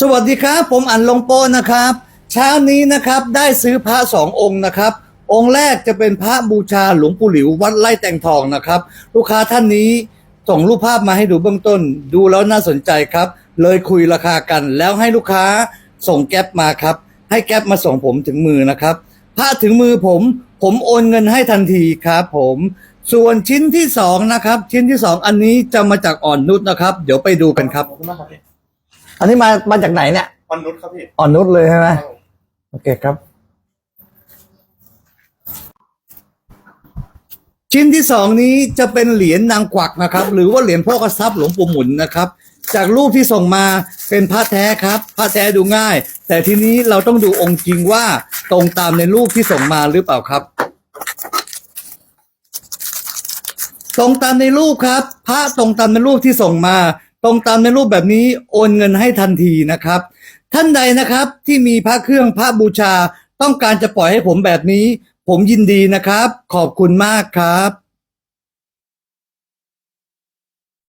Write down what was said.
สวัสดีครับ ผมอันลงโปนะครับ เช้านี้นะครับได้ซื้อพระสององค์นะครับ องค์แรกจะเป็นพระบูชาหลวงปู่หลิววัดไร่แตงทองนะครับ ลูกค้าท่านนี้ส่งรูปภาพมาให้ดูเบื้องต้น ดูแล้วน่าสนใจครับ เลยคุยราคากัน แล้วให้ลูกค้าส่งแก๊ปมาครับ ให้แก๊ปมาส่งผมถึงมือนะครับ พระถึงมือผม ผมโอนเงินให้ทันทีครับผม ส่วนชิ้นที่สองนะครับ ชิ้นที่สองอันนี้จะมาจากอ่อนนุชนะครับ เดี๋ยวไปดูกันครับ อบคุณมากครับพี่อันนี้มามาจากไหนเนี่ยออนนุชครับพี่อ่อนนุชเลยใช่ไหมโอเคครับ ชิ้นที่สองนี้จะเป็นเหรียญนางกวักนะครับ หรือว่าเหรียญพ่อกระซับหลวงปู่หมุนนะครับ จากรูปที่ส่งมาเป็นพระแท้ครับพระแท้ดูง่าย แต่ทีนี้เราต้องดูองค์จริงว่าตรงตามในรูปที่ส่งมาหรือเปล่าครับ ตรงตามในรูปครับ พระตรงตามในรูปที่ส่งมา ตรงตามในรูปแบบนี้โอนเงินให้ทันทีนะครับ ท่านใดนะครับที่มีพระเครื่องพระบูชาต้องการจะปล่อยให้ผมแบบนี้ ผมยินดีนะครับ ขอบคุณมากครับ